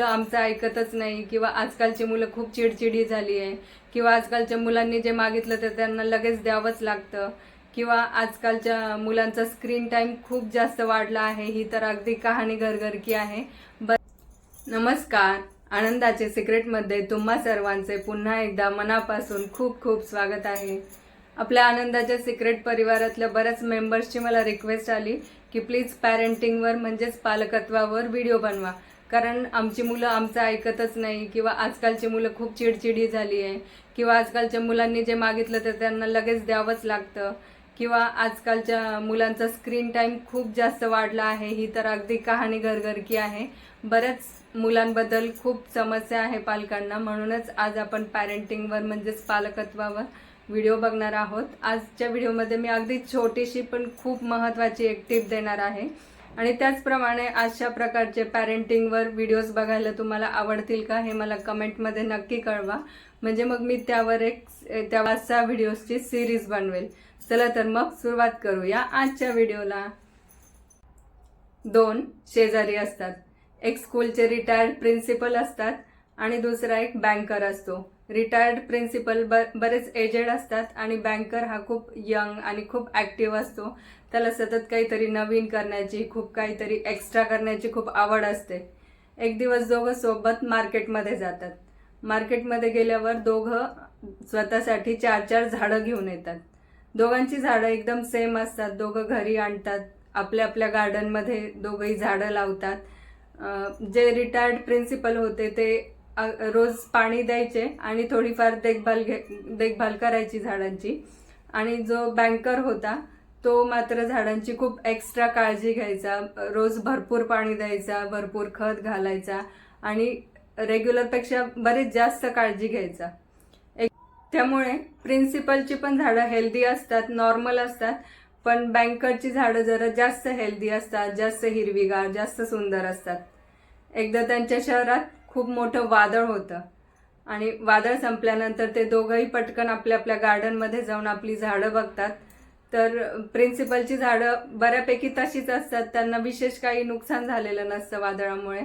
मुलं आमचं ऐकतच नाही किंवा आजकालची मुलं खूप चिडचिडी झाली आहे किंवा आजकालच्या मुलांनी जे मागितलं तर त्यांना लगेच द्यावंच लागतं किंवा आजकालच्या मुलांचा स्क्रीन टाईम खूप जास्त वाढला आहे ही तर अगदी कहाणी घरघरकी आहे. ब नमस्कार. आनंदाचे सिक्रेटमध्ये तुम्हा सर्वांचे पुन्हा एकदा मनापासून खूप खूप स्वागत आहे. आपल्या आनंदाच्या सिक्रेट परिवारातल्या बऱ्याच मेंबर्सची मला रिक्वेस्ट आली की प्लीज पॅरेंटिंगवर म्हणजेच पालकत्वावर व्हिडिओ बनवा. कारण आमची मुलं आमचं ऐकतच नाही किंवा आजकालची मुलं खूप चिडचिडी झाली आहे किंवा आजकालच्या मुलांनी जे मागितलं तर त्यांना लगेच द्यावंच लागतं किंवा आजकालच्या मुलांचा स्क्रीन टाईम खूप जास्त वाढला आहे ही तर अगदी कहाणी घरघरकी आहे. बऱ्याच मुलांबद्दल खूप समस्या आहे पालकांना म्हणूनच आज आपण पॅरेंटिंगवर म्हणजेच पालकत्वावर व्हिडिओ बघणार आहोत. आजच्या व्हिडिओमध्ये मी अगदी छोटीशी पण खूप महत्त्वाची एक टिप देणार आहे. आणि त्याचप्रमाणे अशा प्रकारचे पॅरेंटिंगवर व्हिडिओज बघायला तुम्हाला आवडतील का हे मला कमेंटमध्ये नक्की कळवा. म्हणजे मग मी त्यावर एक त्या सहा व्हिडिओजची सिरीज बनवेल. चला तर मग सुरुवात करूया आजच्या व्हिडिओला दोन शेजारी असतात. एक स्कूलचे रिटायर्ड प्रिन्सिपल असतात आणि दुसरा एक बँकर असतो. रिटायर्ड प्रिन्सिपल ब बरेच एजेड असतात आणि बँकर हा खूप यंग आणि खूप ॲक्टिव्ह असतो. त्याला सतत काहीतरी नवीन करण्याची खूप काहीतरी एक्स्ट्रा करण्याची खूप आवड असते. एक दिवस दोघं सोबत मार्केटमध्ये जातात. मार्केटमध्ये गेल्यावर दोघं स्वतःसाठी चार चार झाडं घेऊन येतात. दोघांची झाडं एकदम सेम असतात. दोघं घरी आणतात. आपल्या आपल्या गार्डनमध्ये दोघंही झाडं लावतात. जे रिटायर्ड प्रिन्सिपल होते ते रोज पाणी द्यायचे आणि थोडीफार देखभाल घे देखभाल करायची झाडांची. आणि जो बँकर होता तो मात्र झाडांची खूप एक्स्ट्रा काळजी घ्यायचा. रोज भरपूर पाणी द्यायचा भरपूर खत घालायचा आणि रेग्युलरपेक्षा बरेच जास्त काळजी घ्यायचा. एक त्यामुळे प्रिन्सिपलची पण झाडं हेल्दी असतात नॉर्मल असतात पण बँकरची झाडं जरा जास्त हेल्दी असतात जास्त हिरवीगार जास्त सुंदर असतात. एकदा त्यांच्या शहरात खूप मोठं वादळ होतं. आणि वादळ संपल्यानंतर ते दोघंही पटकन आपल्या आपल्या गार्डनमध्ये जाऊन आपली झाडं बघतात. तर प्रिन्सिपलची झाडं बऱ्यापैकी तशीच असतात. त्यांना विशेष काही नुकसान झालेलं नसतं वादळामुळे.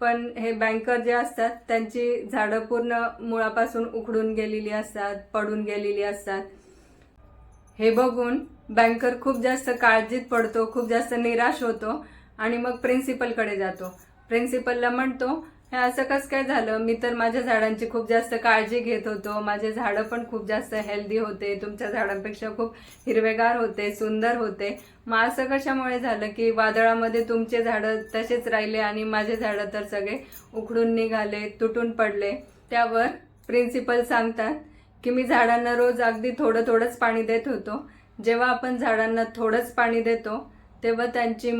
पण हे बँकर जे असतात त्यांची झाडं पूर्ण मुळापासून उखडून गेलेली असतात पडून गेलेली असतात. हे बघून बँकर खूप जास्त काळजीत पडतो खूप जास्त निराश होतो आणि मग प्रिन्सिपलकडे जातो. प्रिन्सिपलला म्हणतो हे असं कसं काय झालं? मी तर माझ्या झाडांची खूप जास्त काळजी घेत होतो. माझे झाडं पण खूप जास्त हेल्दी होते. तुमच्या झाडांपेक्षा खूप हिरवेगार होते सुंदर होते. मग असं कशामुळे झालं की वादळामध्ये तुमचे झाडं तसेच राहिले आणि माझे झाडं तर सगळे उखडून निघाले तुटून पडले? त्यावर प्रिन्सिपल सांगतात की मी झाडांना रोज अगदी थोडं थोडंच पाणी देत होतो. जेव्हा आपण झाडांना थोडंच पाणी देतो तेव्हा त्यांची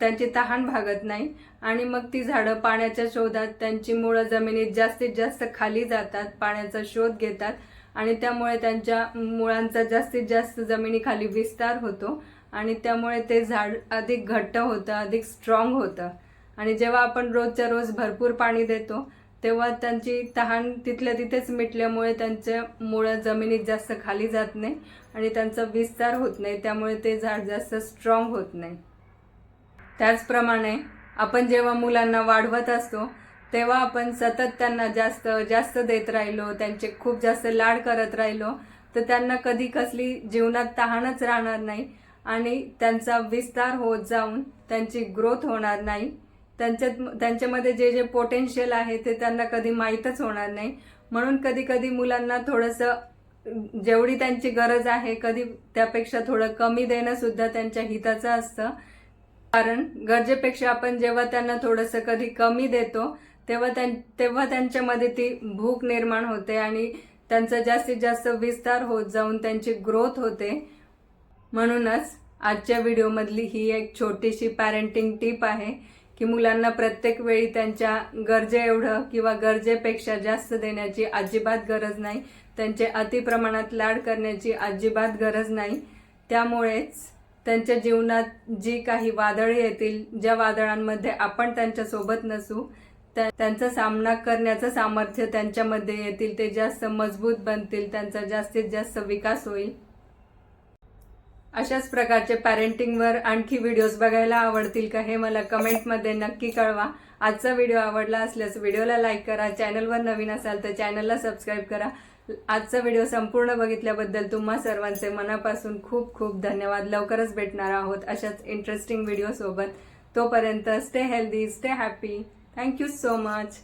त्यांची तहान भागत नाही. आणि मग ती झाडं पाण्याच्या शोधात त्यांची मुळं जमिनीत जास्तीत जास्त खाली जातात पाण्याचा शोध घेतात. आणि त्यामुळे त्यांच्या मुळांचा जास्तीत जास्त जमिनीखाली विस्तार होतो. आणि त्यामुळे ते झाड अधिक घट्ट होतं अधिक स्ट्रॉंग होतं. आणि जेव्हा आपण रोजच्या रोज भरपूर पाणी देतो तेव्हा त्यांची तहान तिथल्या तिथेच मिटल्यामुळे त्यांच्या मुळं जमिनीत जास्त खाली जात नाही आणि त्यांचा विस्तार होत नाही. त्यामुळे ते झाड जास्त स्ट्रॉंग होत नाही. त्याचप्रमाणे आपण जेव्हा मुलांना वाढवत असतो तेव्हा आपण सतत त्यांना जास्त जास्त देत राहिलो त्यांचे खूप जास्त लाड करत राहिलो तर त्यांना कधी कसली जीवनात तहानच राहणार नाही आणि त्यांचा विस्तार होत जाऊन त्यांची ग्रोथ होणार नाही. त्यांच्यात त्यांच्यामध्ये जे जे पोटेन्शियल आहे ते त्यांना कधी माहीतच होणार नाही. म्हणून कधी कधी मुलांना थोडंसं जेवढी त्यांची गरज आहे कधी त्यापेक्षा थोडं कमी देणं सुद्धा त्यांच्या हिताचं असतं. कारण गरजेपेक्षा आपण जेव्हा त्यांना थोडंसं कधी कमी देतो तेव्हा त्यां तेव्हा त्यांच्यामध्ये ती भूक निर्माण होते आणि त्यांचा जास्तीत जास्त विस्तार होत जाऊन त्यांची ग्रोथ होते. म्हणूनच आजच्या व्हिडिओमधली ही एक छोटीशी पॅरेंटिंग टीप आहे. की मुलांना प्रत्येक वेळी त्यांच्या गरजे एवढं किंवा गरजेपेक्षा जास्त देण्याची अजिबात गरज नाही. त्यांचे अतिप्रमाणात लाड करण्याची अजिबात गरज नाही. त्यामुळेच त्यांच्या जीवनात जी काही वादळे येतील ज्या वादळांमध्ये आपण त्यांच्यासोबत नसू त्या- त्यांचा सामना करण्याचं सामर्थ्य त्यांच्यामध्ये येतील ते जास्त मजबूत बनतील त्यांचा जास्तीत जास्त विकास होईल. अशाच प्रकारचे पॅरेंटिंगवर आणखी व्हिडिओज बघायला आवडतील का हे मला कमेंटमध्ये नक्की कळवा. आजचा व्हिडिओ आवडला असल्यास व्हिडिओला लाईक करा. चॅनलवर नवीन असाल तर चॅनलला सबस्क्राईब करा. आजचा व्हिडिओ संपूर्ण बघितल्याबद्दल तुम्हा सर्वांचे मनापासून खूप खूप धन्यवाद. लवकरच भेटणार आहोत अशाच इंटरेस्टिंग व्हिडिओसोबत तोपर्यंत stay healthy stay happy thank you so much